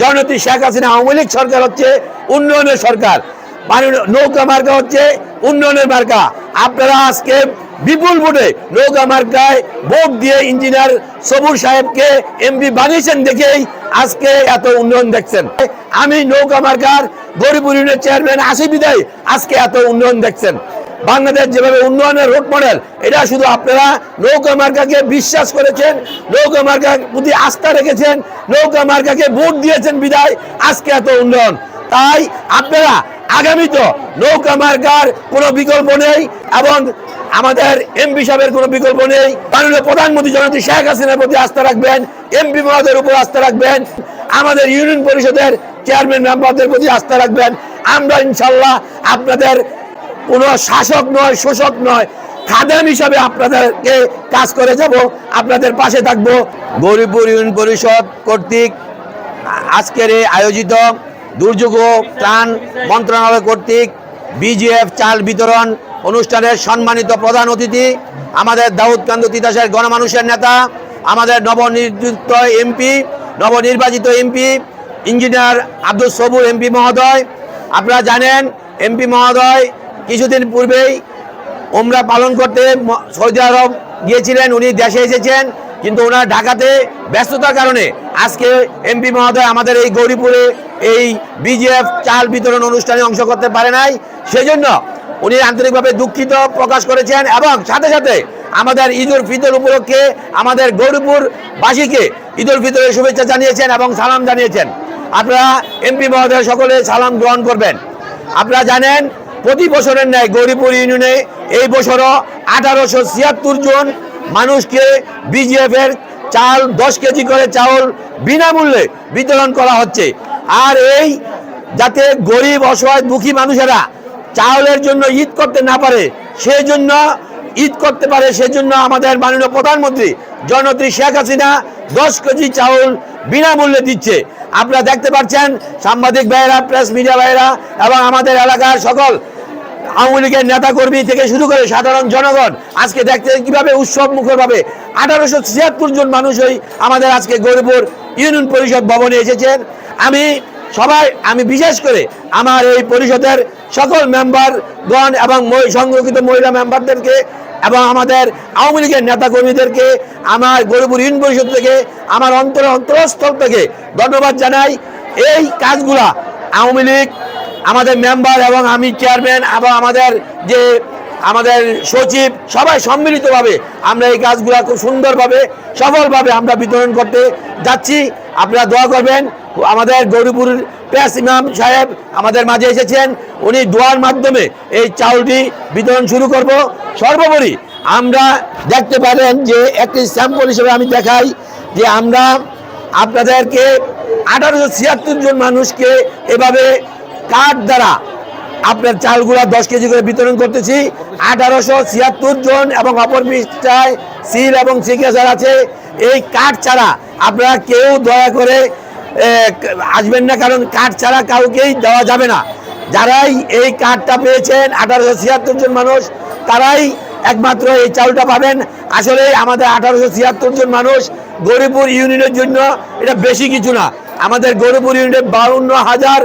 জননেত্রী শেখ হাসিনা আওয়ামী লীগ সরকার হচ্ছে উন্নয়নের সরকার। নৌকা মার্কা হচ্ছে উন্নয়নের মার্কা। আপনারা আজকে বিপুল ভোটে নৌকা মার্কায় ভোট দিয়ে ইঞ্জিনিয়ার সবুর সাহেবকে এমপি বানিয়েছেন দেখেই আজকে এত উন্নয়ন দেখছেন। আমি নৌকা মার্কার গরিবুর ইউনিয়নের চেয়ারম্যান আসি বিদায় আজকে এত উন্নয়ন দেখছেন। বাংলাদেশ যেভাবে উন্নয়নের রোড মডেল এটা শুধু আপনারা নৌকা মার্কাকে বিশ্বাস করেছেন, নৌকা মার্কার প্রতি আস্থা রেখেছেন, নৌকা মার্কাকে ভোট দিয়েছেন বিদায়, আজকে এত উন্নয়ন। তাই আপনারা আগামী তো নৌকা মার্কার কোনো বিকল্প নেই এবং আমাদের এমপি সাহেবের কোনো বিকল্প নেই। মাননীয় প্রধানমন্ত্রী জননেত্রী শেখ হাসিনার প্রতি আস্থা রাখবেন, এমপি মহোদয়ের উপর আস্থা রাখবেন, আমাদের ইউনিয়ন পরিষদের চেয়ারম্যান মেম্বারদের প্রতি আস্থা রাখবেন। আমরা ইনশাল্লাহ আপনাদের কোনো শাসক নয়, শোষক নয়, খাদেম হিসাবে আপনাদেরকে কাজ করে যাব, আপনাদের পাশে থাকব। গৌরীপুর ইউনিয়ন পরিষদ কর্তৃক আজকের আয়োজিত দুর্যোগ ত্রাণ মন্ত্রণালয় কর্তৃক বিজিএফ চাল বিতরণ অনুষ্ঠানের সম্মানিত প্রধান অতিথি, আমাদের দাউদকান্দ তিতাসের গণমানুষের নেতা, আমাদের নবনির্বাচিত এমপি নবনির্বাচিত MP, engineer Abdul Sabur MP মহোদয়। আপনারা জানেন, এমপি মহোদয় কিছুদিন পূর্বেই ওমরা পালন করতে সৌদি আরব গিয়েছিলেন, উনি দেশে এসেছেন, কিন্তু ওনার ঢাকাতে ব্যস্ততার কারণে আজকে এমপি মহোদয় আমাদের এই গৌরীপুরে এই বিজিএফ চাল বিতরণ অনুষ্ঠানে অংশ করতে পারে নাই। সেজন্য উনি আন্তরিকভাবে দুঃখিত প্রকাশ করেছেন এবং সাথে সাথে আমাদের ঈদ উল ফিতর উপলক্ষে আমাদের গৌরীপুর বাসীকে ঈদ উল ফিতরের শুভেচ্ছা জানিয়েছেন এবং সালাম জানিয়েছেন। আপনারা এমপি মহোদয় সকলে সালাম গ্রহণ করবেন। আপনারা জানেন প্রতি বছরের ন্যায় গৌরীপুর ইউনিয়নে এই বছরও আঠারোশো ছিয়াত্তর জন মানুষকে বিজিএফ এর চাল দশ কেজি করে চাউল বিনামূল্যে বিতরণ করা হচ্ছে। আর এই যাতে গরিব, অসহায়, দুঃখী মানুষেরা চাউলের জন্য ঈদ করতে না পারে সেই জন্য ঈদ করতে পারে, সেজন্য আমাদের মাননীয় প্রধানমন্ত্রী জননেত্রী শেখ হাসিনা দশ কেজি চাউল বিনামূল্যে দিচ্ছে। আপনারা দেখতে পাচ্ছেন সাংবাদিক ভাইয়েরা প্রেস মিডিয়া ভাইয়েরা এবং আমাদের এলাকার সকল আওয়ামী লীগের নেতা কর্মী থেকে শুরু করে সাধারণ জনগণ আজকে দেখতে কীভাবে উৎসব মুখরভাবে। আঠারোশো ছিয়াত্তর জন মানুষই আমাদের আজকে গরিপুর ইউনিয়ন পরিষদ ভবনে এসেছেন। আমি সবাই, আমি বিশেষ করে আমার এই পরিষদের সকল মেম্বারগণ এবং সংরক্ষিত মহিলা মেম্বারদেরকে এবং আমাদের আওয়ামী লীগের নেতা কর্মীদেরকে আমার গরিপুর ইউনিয়ন পরিষদ থেকে, আমার অন্তর অন্তরস্থল থেকে ধন্যবাদ জানাই। এই কাজগুলা আওয়ামী লীগ, আমাদের মেম্বার এবং আমি চেয়ারম্যান এবং আমাদের যে আমাদের সচিব, সবাই সম্মিলিতভাবে আমরা এই কাজগুলো খুব সুন্দরভাবে, সফলভাবে আমরা বিতরণ করতে যাচ্ছি। আপনারা দোয়া করবেন। আমাদের গৌরীপুর প্রেস ইমাম সাহেব আমাদের মাঝে এসেছেন। উনি দোয়ার মাধ্যমে এই চাউলটি বিতরণ শুরু করব। সর্বোপরি আমরা দেখতে পারেন যে একটি স্যাম্পল হিসেবে আমি দেখাই যে আমরা আপনাদেরকে আঠারোশো ছিয়াত্তর জন মানুষকে এভাবে কার্ড দ্বারা আপনার চালগুলা দশ কেজি করে বিতরণ করতেছি। আঠারোশো ছিয়াত্তর জন এবং অপর পৃষ্ঠায় সিল এবং সিগনেচার আছে। এই কার্ড ছাড়া আপনারা কেউ দয়া করে আসবেন না, কারণ কার্ড ছাড়া কাউকেই দেওয়া যাবে না। যারাই এই কার্ডটা পেয়েছেন, আঠারোশো ছিয়াত্তর জন মানুষ, তারাই একমাত্র এই চাউলটা পাবেন। আসলে আমাদের আঠারোশো ছিয়াত্তর জন মানুষ গরিপুর ইউনিয়নের জন্য এটা বেশি কিছু না। আমাদের গরিপুর ইউনিয়নে বাউন্ন হাজার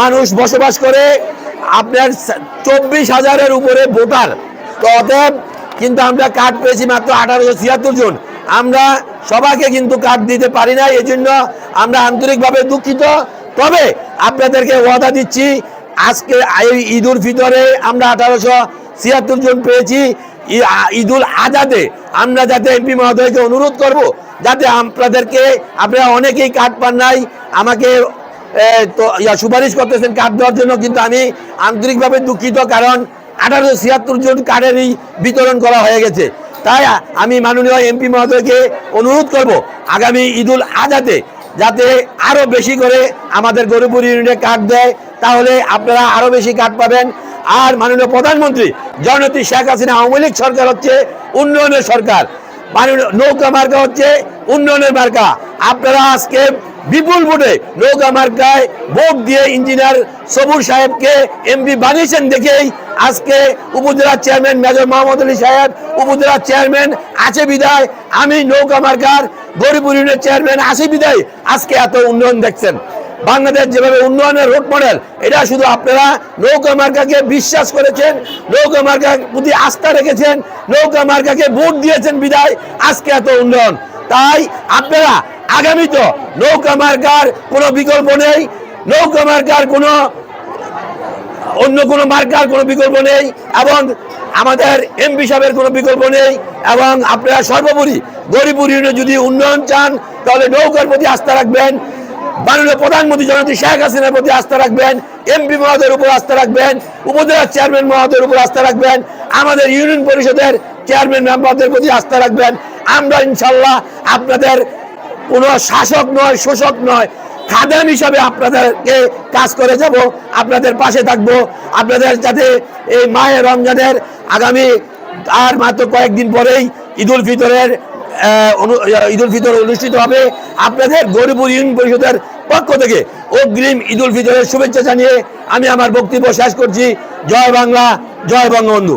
মানুষ বসবাস করে, আপনার চব্বিশ হাজারের উপরে ভোটার। তো অতএব কিন্তু আমরা কার্ড পেয়েছি মাত্র আঠারোশো ছিয়াত্তর জন। আমরা সবাইকে কিন্তু কার্ড দিতে পারি না এই জন্য আমরা আন্তরিকভাবে দুঃখিত। তবে আপনাদেরকে ওয়াদা দিচ্ছি, আজকে এই ঈদুল ফিতরে আমরা আঠারোশো ছিয়াত্তর জন পেয়েছি। ঈদুল আজাদে আমরা যাতে এমপি মহোদয়কে অনুরোধ করব, যাতে আপনাদেরকে, আপনারা অনেকেই কার্ড পান নাই, আমাকে তো সুপারিশ করতেছেন কার্ড দেওয়ার জন্য, কিন্তু আমি আন্তরিকভাবে দুঃখিত, কারণ আঠারোশো ছিয়াত্তর জন কার্ডেরই বিতরণ করা হয়ে গেছে। তাই আমি মাননীয় এমপি মহোদয়কে অনুরোধ করব আগামী ঈদুল আজাতে যাতে আরও বেশি করে আমাদের গরিবপুর ইউনিটে কার্ড দেয়, তাহলে আপনারা আরও বেশি কার্ড পাবেন। আর মাননীয় প্রধানমন্ত্রী, জননেত্রী শেখ হাসিনা আওয়ামী লীগ সরকার হচ্ছে উন্নয়নের সরকার। মাননীয় নৌকা মার্কা হচ্ছে উন্নয়নের মার্কা। আপনারা আজকে বিপুল ভোটে নৌকা মার্কায় ভোট দিয়ে ইঞ্জিনিয়ার সবুর সাহেবকে এমপি বানিয়েছেন দেখেই আজকে উপজেলার চেয়ারম্যান মেজর মোহাম্মদ আলী সাহেব উপজেলার চেয়ারম্যান আছে বিদায়। আমি নৌকা মার্কার গরিপুর ইউনিয়নের চেয়ারম্যান আছে বিদায়। আজকে এত উন্নয়ন দেখছেন। বাংলাদেশ যেভাবে উন্নয়নের রোড মডেল, এটা শুধু আপনারা নৌকা মার্কাকে বিশ্বাস করেছেন, নৌকা মার্কার প্রতি আস্থা রেখেছেন, নৌকা মার্কাকে ভোট দিয়েছেন বিদায়। আজকে এত উন্নয়ন। তাই আপনারা আগামী তো নৌকা মার্কার কোনো বিকল্প নেই, নৌকা মার্কার কোনো, অন্য কোনো মার্কার কোনো বিকল্প নেই, এবং আমাদের এমপি সাহেবের কোনো বিকল্প নেই, এবং আপনারা সর্বোপরি গরিবপুর ইউনিয়নে যদি উন্নয়ন চান, তাহলে নৌকার প্রতি আস্থা রাখবেন, মাননীয় প্রধানমন্ত্রী জননেত্রী শেখ হাসিনার প্রতি আস্থা রাখবেন, এমপি মহোদয়ের উপর আস্থা রাখবেন উপজেলার চেয়ারম্যান মহোদয়ের উপর আস্থা রাখবেন, আমাদের ইউনিয়ন পরিষদের চেয়ারম্যান মেম্বারদের প্রতি আস্থা রাখবেন, আমরা ইনশাল্লাহ আপনাদের কোনো শাসক নয়, শোষক নয়। খাদেম হিসাবে আপনাদেরকে কাজ করে যাব, আপনাদের পাশে থাকব। আপনাদের যাতে এই মায়ের রমজানের আগামী আর মাত্র কয়েকদিন পরেই ঈদুল ফিতরের ঈদুল ফিতর অনুষ্ঠিত হবে। আপনাদের গরিবুর ইউনিয়ন পরিষদের পক্ষ থেকে অগ্রিম ঈদুল ফিতরের শুভেচ্ছা জানিয়ে আমি আমার বক্তব্য শেষ করছি। জয় বাংলা, জয় বঙ্গবন্ধু।